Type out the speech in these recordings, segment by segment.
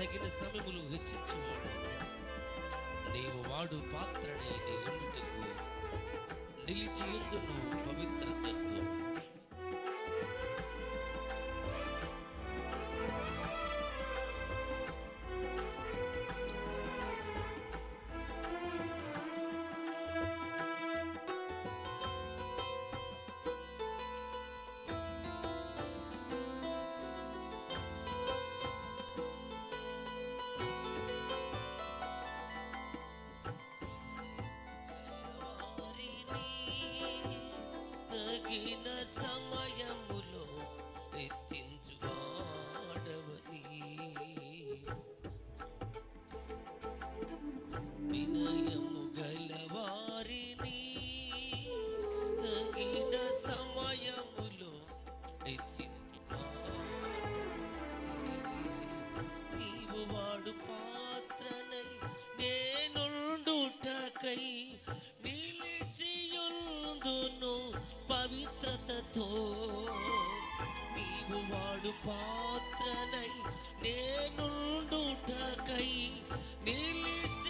తగిన సమయములు హెచ్చించువాడు. నీవు వాడు పాత్రనే నీ ఎన్నుటకు నిలిచియుందును పవిత్రతతో? నీవు పాత్రనై నేనుండుటకై నిలిచియుందును పవిత్రతతో. నీవు వాడు పాత్రనై నేనుండుటకై నిలిచియుందును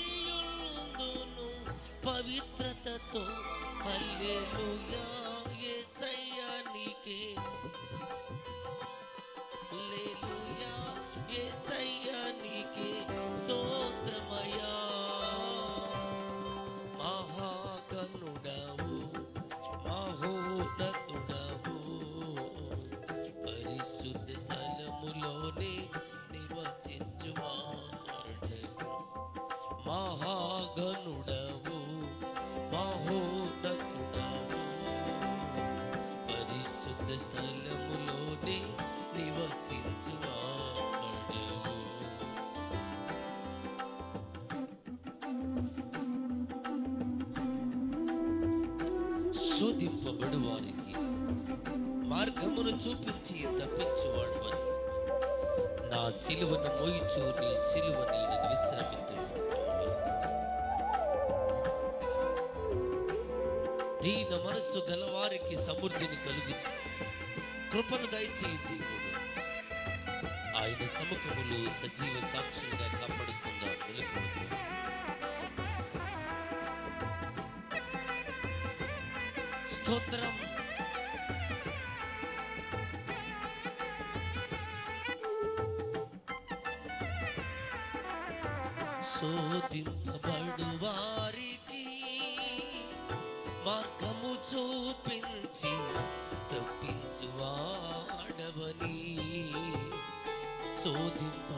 పవిత్రతతో. హల్లెలూయా యేసయ్యా నీకే శోధింపబడు వారికి మార్గమును చూపించి తప్పించువాడు అని నా సిలువను మోయిచు నీ సిలువ నీడను విశ్రమించు దీన మనస్సు గలవారికి సమృద్ధిని కలుగు కృపను దయచేయండి ఆయన సముఖములు సజీవ సాక్షులుగా కాపాడుతున్న నిలకడకు స్తోత్రం శోధింపబడు వారికి మార్గము చూపించి తప్పించు వాడవని శోధింప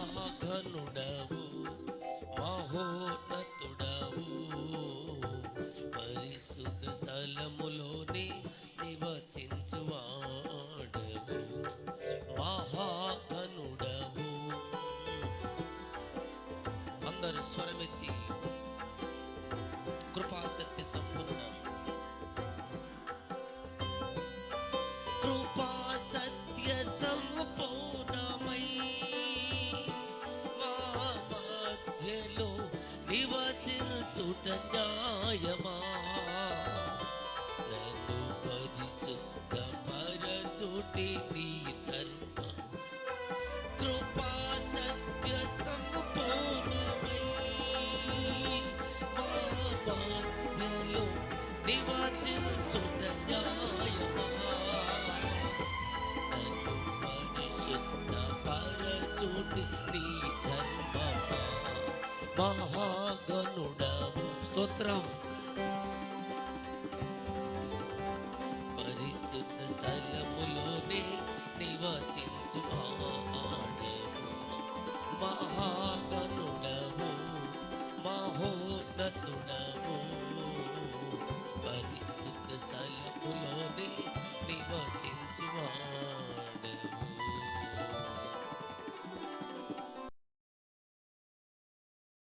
మహాఘనుడవు మహోన్నతుడవు పరిశుద్ధ స్థలములో కృపా సత్య సంపూర్ణమై మా మధ్యలో నివసించుట న్యాయమా? నన్ను పరిశుద్ధ పరచుటి ధర్మమా స్తోత్రం.